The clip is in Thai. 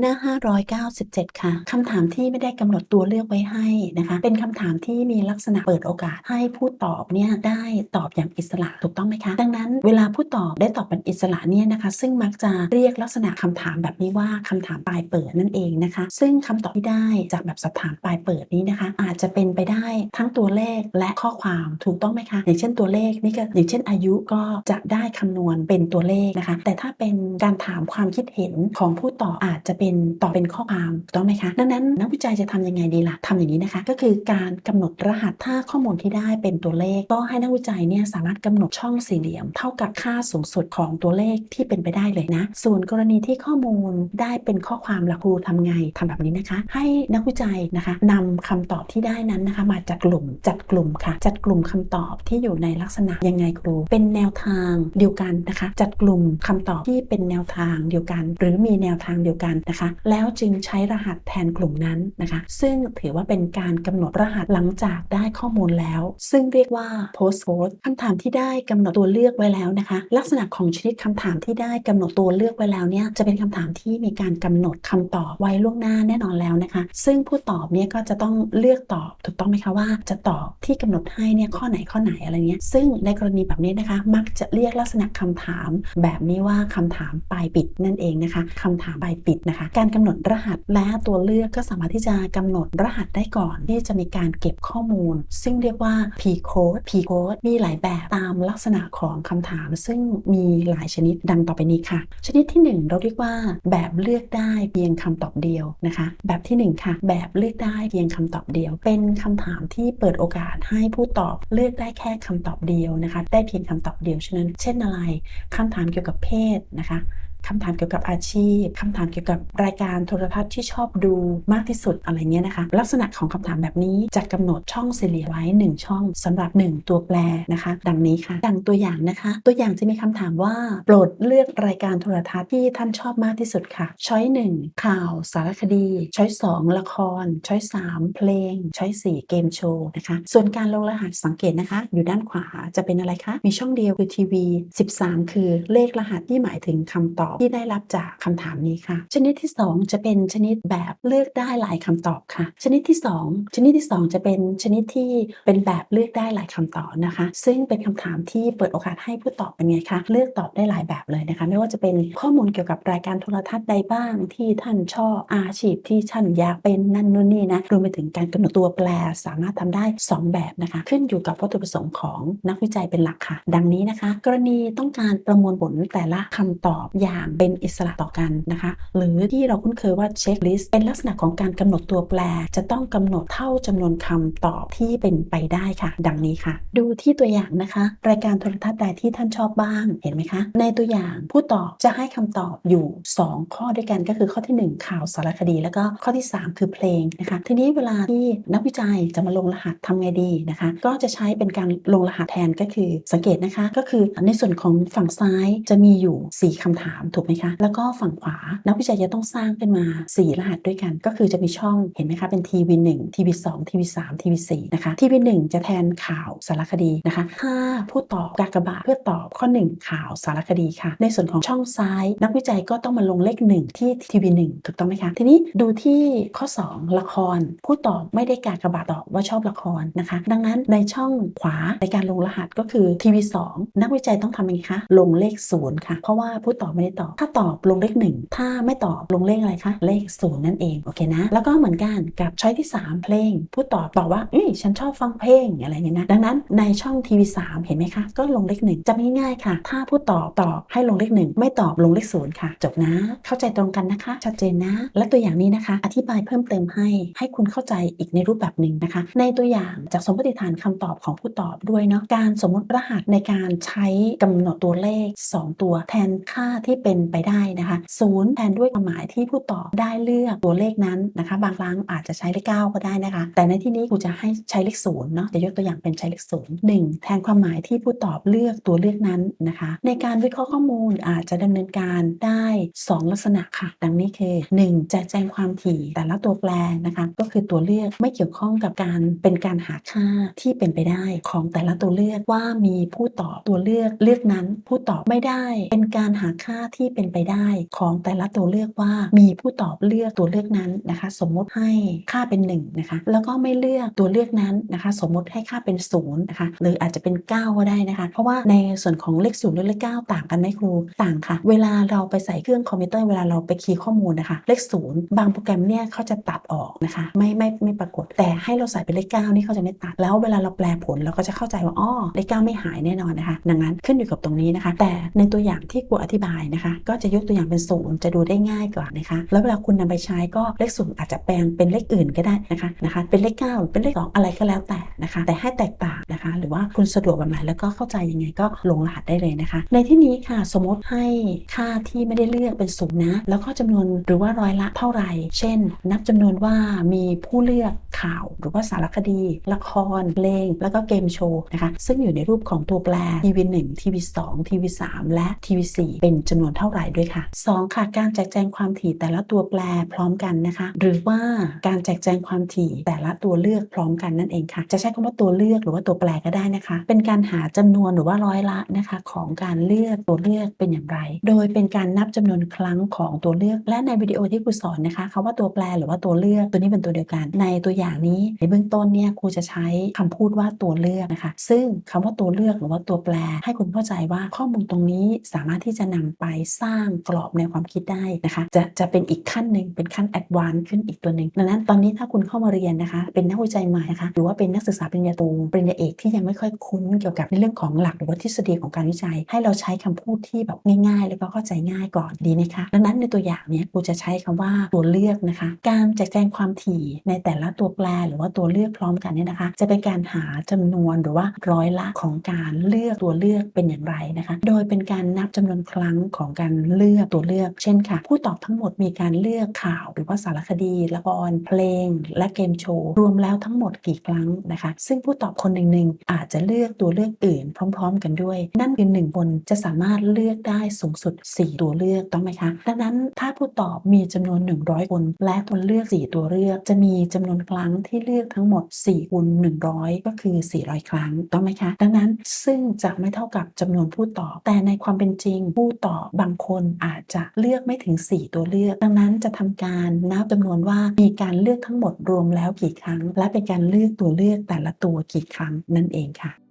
หน้า 597 ค่ะคำถามที่ไม่ได้กำหนดตัวเลือกไว้ให้นะคะ เป็นคำถามที่มีลักษณะเปิดโอกาสให้ผู้ตอบเนี่ยได้ตอบอย่างอิสระถูกต้องไหมคะ ดังนั้นเวลาผู้ตอบได้ตอบเป็นอิสระเนี่ยนะคะ ซึ่งมักจะเรียกลักษณะคำถามแบบนี้ว่าคำถามปลายเปิดนั่นเองนะคะ ซึ่งคำตอบที่ได้จากแบบสอบถามปลายเปิดนี้นะคะ อาจจะเป็นไปได้ทั้งตัวเลขและข้อความถูกต้องไหมคะ อย่างเช่นตัวเลขนี่ก็อย่างเช่นอายุก็จะได้คำนวณเป็นตัวเลขนะคะ แต่ถ้าเป็นการถามความคิดเห็นของผู้ตอบอาจจะเป็นป็นต่อเป็นข้อความถูกต้องไหมคะ ดังนั้นนักวิจัยจะทำยังไงดีล่ะทำอย่างนี้นะคะ ก็คือการกำหนดรหัสถ้าข้อมูลที่ได้เป็นตัวเลข ก็ให้นักวิจัยเนี่ยสามารถกำหนดช่องสี่เหลี่ยม เท่ากับค่าสูงสุดของตัวเลขที่เป็นไปได้เลยนะ ส่วนกรณีที่ข้อมูลได้เป็นข้อความละครูทำไงทำแบบนี้นะคะ ให้นักวิจัยนะคะนำคำตอบที่ได้นั้นนะคะ มาจัดกลุ่มจัดกลุ่มค่ะ จัดกลุ่มคำตอบที่อยู่ในลักษณะยังไงครู เป็นแนวทางเดียวกันนะคะ จัดกลุ่มคำตอบที่เป็นแนวทางเดียวกัน หรือมีแนวทางเดียวกันนะคะแล้วจึงใช้รหัสแทนกลุ่มนั้นนะคะ ซึ่งถือว่าเป็นการกำหนดรหัสหลังจากได้ข้อมูลแล้ว ซึ่งเรียกว่า post code คำถามที่ได้กำหนดตัวเลือกไว้แล้วนะคะ ลักษณะของชนิดคำถามที่ได้กำหนดตัวเลือกไว้แล้วเนี่ยจะเป็นคำถามที่มีการกำหนดคำตอบไว้ล่วงหน้าแน่นอนแล้วนะคะ ซึ่งผู้ตอบเนี่ยก็จะต้องเลือกตอบถูกต้องไหมคะว่า จะตอบที่กำหนดให้เนี่ยข้อไหนข้อไหนอะไรเงี้ยซึ่งในกรณีแบบนี้นะคะ มักจะเรียกลักษณะคำถาม แบบนี้ว่าคำถามปลายปิดนั่นเองนะคะคำถามปลายปิดนะคะการกำหนดรหัสและตัวเลือกก็สามารถที่จะกำหนดรหัสได้ก่อนที่จะมีการเก็บข้อมูล ซึ่งเรียกว่า P code P code มีหลายแบบตามลักษณะของคำถาม ซึ่งมีหลายชนิดดังต่อไปนี้ค่ะ ชนิดที่ 1 เราเรียกว่า แบบเลือกได้เพียงคำตอบเดียวนะคะ แบบที่ 1 ค่ะ แบบเลือกได้เพียงคำตอบเดียว เป็นคำถามที่เปิดโอกาสให้ผู้ตอบเลือกได้แค่คำตอบเดียวนะคะ ได้เพียงคำตอบเดียวฉะนั้นเช่นอะไรคำถามเกี่ยวกับเพศนะคะ คำถามเกี่ยวกับอาชีพคำถามเกี่ยวกับรายการโทรทัศน์ที่ชอบดูมากที่สุดอะไรเงี้ยนะคะ ลักษณะของคำถามแบบนี้จะกำหนดช่องสี่เหลี่ยไว้ 1 ช่องสำหรับ 1 ตัวแปรนะคะ ดังนี้ค่ะ ดังตัวอย่างนะคะ ตัวอย่างจะมีคำถามว่า โปรดเลือกรายการโทรทัศน์ที่ท่านชอบมากที่สุดค่ะ ช้อยหนึ่งข่าวสารคดี ช้อยสองละคร ช้อยสามเพลง ช้อยสี่เกมโชว์นะคะ ส่วนการลงรหัสสังเกตนะคะ อยู่ด้านขวาจะเป็นอะไรคะ มีช่องเดียวคือทีวี 13 คือเลขรหัสที่หมายถึงคำตอบที่ได้รับจากคำถามนี้ค่ะ ชนิดที่ 2 จะเป็นชนิดแบบเลือกได้หลายคำตอบค่ะ ชนิดที่ 2 ชนิดที่ 2 จะเป็นชนิดที่เป็นแบบเลือกได้หลายคำตอบนะคะ ซึ่งเป็นคำถามที่เปิดโอกาสให้ผู้ตอบเป็นไงคะเลือกตอบได้หลายแบบเลยนะคะ ไม่ว่าจะเป็นข้อมูลเกี่ยวกับรายการโทรทัศน์ใดบ้างที่ท่านชอบอาชีพที่ท่านอยากเป็นนั่นนู่นนี่นะรวมไปถึงการกำหนดตัวแปรสามารถทำได้ 2 แบบนะคะ ขึ้นอยู่กับวัตถุประสงค์ของนักวิจัยเป็นหลักค่ะ ดังนี้นะคะ กรณีต้องการประมวลผลแต่ละคำตอบอย่างเป็นอิสระต่อกันนะคะ หรือที่เราคุ้นเคยว่าเช็คลิสต์เป็นลักษณะของการกำหนดตัวแปร จะต้องกำหนดเท่าจำนวนคำตอบที่เป็นไปได้ค่ะ ดังนี้ค่ะ ดูที่ตัวอย่างนะคะ รายการโทรทัศน์ใดที่ท่านชอบบ้างเห็นไหมคะ ในตัวอย่างผู้ตอบจะให้คำตอบอยู่ 2 ข้อด้วยกันก็คือข้อทีหนึ่1 ข่าวสารคดี แล้วก็ข้อที่ 3 คือเพลงนะคะ ทีนี้เวลาที่นักวิจัยจะมาลงรหัสทำไงดีนะคะ ก็จะใช้เป็นการลงรหัสแทนก็คือสังเกตนะคะ ก็คือในส่วนของฝั่งซ้ายจะมีอยู่ 4คำถามถูกไหมคะ แล้วก็ฝั่งขวา นักวิจัยจะต้องสร้างขึ้นมา 4 รหัสด้วยกัน ก็คือจะมีช่องเห็นไหมคะเป็นทีวีหนึ่งทีวีสองทีวีสามทีวีสี่นะคะทีวีหนึ่งจะแทนข่าวสารคดีนะคะ ถ้าผู้ตอบกากบาทเพื่อตอบข้อ 1 ข่าวสารคดีค่ะ ในส่วนของช่องซ้าย นักวิจัยก็ต้องมาลงเลข 1 ที่ทีวีหนึ่งถูกต้องไหมคะ ทีนี้ดูที่ข้อ 2 ละคร ผู้ตอบไม่ได้กากบาทตอบว่าชอบละครนะคะ ดังนั้นในช่องขวาในการลงรหัสก็คือทีวีสองนักวิจัยต้องทำยังไงคะลงเลขศูนย์ค่ะเพราะว่าผู้ตอบไม่ได้ตอบ ถ้าตอบลงเลข 1 ถ้าไม่ตอบลงเลขอะไรคะ เลขศูนย์นั่นเองโอเคนะ แล้วก็เหมือนกันกับช้อยที่ 3 เพลง ผู้ตอบบอกว่าอุ้ยฉันชอบฟังเพลงอะไรเงี้ยนะดังนั้นในช่องทีวีสามเห็นไหมคะ ก็ลงเลขหนึ่งจำง่ายๆค่ะ ถ้าผู้ตอบตอบให้ลงเลขหนึ่งไม่ตอบลงเลขศูนย์ค่ะ จบนะ เข้าใจตรงกันนะคะ ชัดเจนนะ และตัวอย่างนี้นะคะ อธิบายเพิ่มเติมให้ให้คุณเข้าใจอีกในรูปแบบหนึ่งนะคะ ในตัวอย่างจากสมมติฐานคำตอบของผู้ตอบด้วยเนาะการสมมติรหัสในการใช้กำหนดตัวเลข 2 ตัวแทนค่าที่เป็นไปได้นะคะศูนย์แทนด้วยความหมายที่ผู้ตอบได้เลือกตัวเลขนั้นนะคะ บางครั้งอาจจะใช้เลข9ก็ได้นะคะ แต่ในที่นี้กูจะให้ใช้เลขศูนย์เนาะจะยกตัวอย่างเป็นใช้เลขศูนย์หนึ่งแทนความหมายที่ผู้ตอบเลือกตัวเลือกนั้นนะคะ ในการวิเคราะห์ข้อมูลอาจจะดำเนินการได้ 2 ลักษณะค่ะ ดังนี้คือ 1. จะแจ้งความถี่แต่ละตัวแปรนะคะ ก็คือตัวเลือกไม่เกี่ยวข้องกับการเป็นการหาค่าที่เป็นไปได้ของแต่ละตัวเลือกว่ามีผู้ตอบตัวเลือกเลือกนั้น ผู้ตอบไม่ได้ เป็นการหาค่าที่เป็นไปได้ของแต่ละตัวเลือกว่ามีผู้ตอบเลือกตัวเลือกนั้นนะคะ สมมติให้ค่าเป็น1นะคะแล้วก็ไม่เลือกตัวเลือกนั้นนะคะ สมมติให้ค่าเป็น0นะคะหรืออาจจะเป็น 9 ก็ได้นะคะ เพราะว่าในส่วนของเลข0หรือเลข9ต่างกันไหมครูต่างค่ะ เวลาเราไปใส่เครื่องคอมพิวเตอร์เวลาเราไปคีย์ข้อมูลนะคะ เลข0บางโปรแกรมเนี่ยเขาจะตัดออกนะคะ ไม่ไม่ไม่ปรากฏ แต่ให้เราใส่เป็นเลข9นี่เขาจะไม่ตัด แล้วเวลาเราแปลผลเราก็จะเข้าใจว่าอ้อเลข9ไม่หายแน่นอนนะคะ ดังนั้นขึ้นอยู่กับตรงนี้นะคะ แต่ในตัวอย่างที่ครูอธิบายนะคะก็จะยกตัวอย่างเป็นศูนย์จะดูได้ง่ายกว่านะคะ แล้วเวลาคุณนำไปใช้ก็เลขศูนย์อาจจะแปลงเป็นเลขอื่นก็ได้นะคะนะคะ เป็นเลข9หรือเป็นเลข2อะไรก็แล้วแต่นะคะ แต่ให้แตกต่างนะคะ หรือว่าคุณสะดวกแบบไหนแล้วก็เข้าใจยังไงก็ลงรหัสได้เลยนะคะ ในที่นี้ค่ะสมมติให้ค่าที่ไม่ได้เลือกเป็นศูนย์นะ แล้วก็จำนวนหรือว่าร้อยละเท่าไหร่ เช่น นับจำนวนว่ามีผู้เลือกข่าว หรือว่าสารคดี ละครเพลงแล้วก็เกมโชว์นะคะ ซึ่งอยู่ในรูปของตัวแปรทีวี1ทีวี2ทีวี3และทีวี4เป็นจำนวนเท่าไหร่ด้วยค่ะ 2 ค่ะ การแจกแจงความถี่แต่ละตัวแปรพร้อมกันนะคะ หรือว่าการแจกแจงความถี่แต่ละตัวเลือกพร้อมกันนั่นเองค่ะ จะใช้คำว่าตัวเลือกหรือว่าตัวแปรก็ได้นะคะ เป็นการหาจำนวนหรือว่าร้อยละนะคะ ของการเลือกตัวเลือกเป็นอย่างไร โดยเป็นการนับจำนวนครั้งของตัวเลือก และในวิดีโอที่ครูสอนนะคะคำว่าตัวแปรหรือว่าตัวเลือกตัวนี้เป็นตัวเดียวกัน ในตัวอย่างนี้ในเบื้องต้นเนี่ยครูจะใช้คำพูดว่าตัวเลือกนะคะ ซึ่งคำว่าตัวเลือกหรือว่าตัวแปร ให้คุณเข้าใจว่าข้อมูลตรงนี้สามารถที่จะนำไปสร้างกรอบในความคิดได้นะคะ จะจะเป็นอีกขั้นหนึ่งเป็นขั้นแอดวานซ์ขึ้นอีกตัวหนึ่งดังนั้นตอนนี้ถ้าคุณเข้ามาเรียนนะคะ เป็นนักวิจัยใหม่นะคะหรือว่าเป็นนักศึกษาปริญญาโทปริญญาเอกที่ยังไม่ค่อยคุ้นเกี่ยวกับในเรื่องของหลักหรือว่าทฤษฎีของการวิจัย ให้เราใช้คำพูดที่แบบง่าย ๆ แล้วก็เข้าใจง่ายก่อนดีไหมคะดังนั้นในตัวอย่างเนี้กูจะใช้คำว่าตัวเลือกนะคะ การแจกแจงความถี่ในแต่ละตัวแปรหรือว่าตัวเลือกพร้อมกันเนี่ยนะคะ จะเป็นการหาจำนวนหรือว่าร้อยละของการเลือกตัวเลือกเป็นอย่างไรนะคะ โดยเป็นการนับจำนวนครั้งของการเลือกตัวเลือก เช่นค่ะ ผู้ตอบทั้งหมดมีการเลือกข่าวหรือว่าสารคดีละครเพลง และเกมโชว์ รวมแล้วทั้งหมดกี่ครั้งนะคะ ซึ่งผู้ตอบคนหนึ่งๆอาจจะเลือกตัวเลือกอื่น พร้อม ๆ กันด้วย นั่นคือหนึ่งคนจะสามารถเลือกได้สูงสุด 4 ตัวเลือกต้องไหมคะดังนั้นถ้าผู้ตอบมีจำนวน 100 คน และคนเลือก 4 ตัวเลือก จะมีจำนวนครั้งที่เลือกทั้งหมด4คูณ100 ก็คือ 400 ครั้งต้องไหมคะ ดังนั้นซึ่งจะไม่เท่ากับจำนวนผู้ตอบ แต่ในความเป็นจริงผู้ตอบบางคนอาจจะเลือกไม่ถึง 4 ตัวเลือก ดังนั้นจะทำการนับจำนวนว่ามีการเลือกทั้งหมดรวมแล้วกี่ครั้ง และเป็นการเลือกตัวเลือกแต่ละตัวกี่ครั้งนั่นเองค่ะ